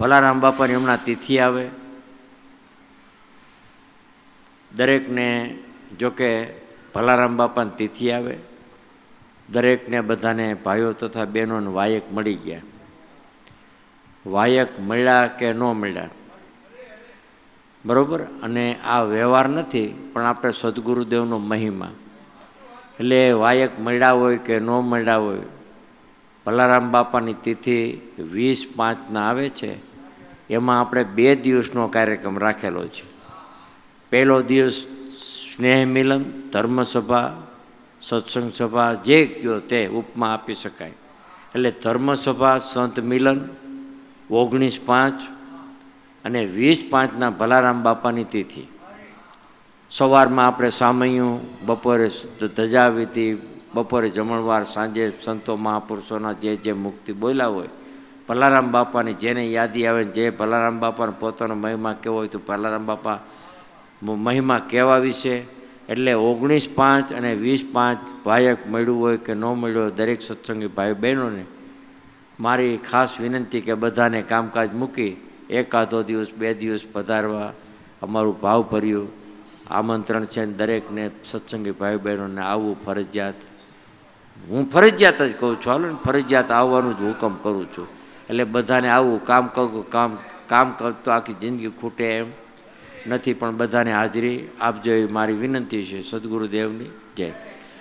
ભલારામ બાપાની હમણાં તિથિ આવે. દરેકને જોકે ભલારામ બાપાની તિથિ આવે, દરેકને બધાને ભાઈઓ તથા બહેનોને વાયક મળી ગયા. વાયક મળ્યા કે ન મળ્યા? બરાબર? અને આ વ્યવહાર નથી, પણ આપણે સદગુરુદેવનો મહિમા. એટલે વાયક મળ્યા હોય કે ન મળ્યા હોય ભલારામ બાપાની તિથિ વીસ પાંચના આવે છે. એમાં આપણે બે દિવસનો કાર્યક્રમ રાખેલો છે. પહેલો દિવસ સ્નેહ મિલન, ધર્મસભા, સત્સંગ સભા, જે કયો તે ઉપમા આપી શકાય. એટલે ધર્મસભા, સંત મિલન, ઓગણીસ પાંચ અને વીસ પાંચના ભલારામ બાપાની તિથિ. સવારમાં આપણે સામૈયું, બપોરે ધજાવીતી બપોરે જમણવાર, સાંજે સંતો મહાપુરુષોના જે જે મુક્તિ બોલ્યા હોય ભલારામ બાપાની જેને યાદી આવે જે ભલારામ બાપાનો પોતાનો મહિમા કેવો હોય તો ભલારામ બાપા મહિમા કહેવા વિશે એટલે ઓગણીસ પાંચ અને વીસ પાંચ ભાયક મળ્યું હોય કે ન મળ્યું હોય દરેક સત્સંગી ભાઈ બહેનોને, મારી ખાસ વિનંતી કે બધાને કામકાજ મૂકી એકાદો દિવસ, બે દિવસ પધારવા અમારું ભાવભર્યું આમંત્રણ છે દરેકને સત્સંગી ભાઈ બહેનોને આવવું ફરજિયાત. હું ફરજિયાત જ કહું છું, હાલો ને, ફરજિયાત આવવાનું જ હુકમ કરું છું. એટલે બધાને આવું કામ કરું, કામ કામ કરતો આખી જિંદગી ખૂટે એમ. નથી પણ બધાને હાજરી આપજો એવી મારી વિનંતી છે. સદગુરુદેવની જય.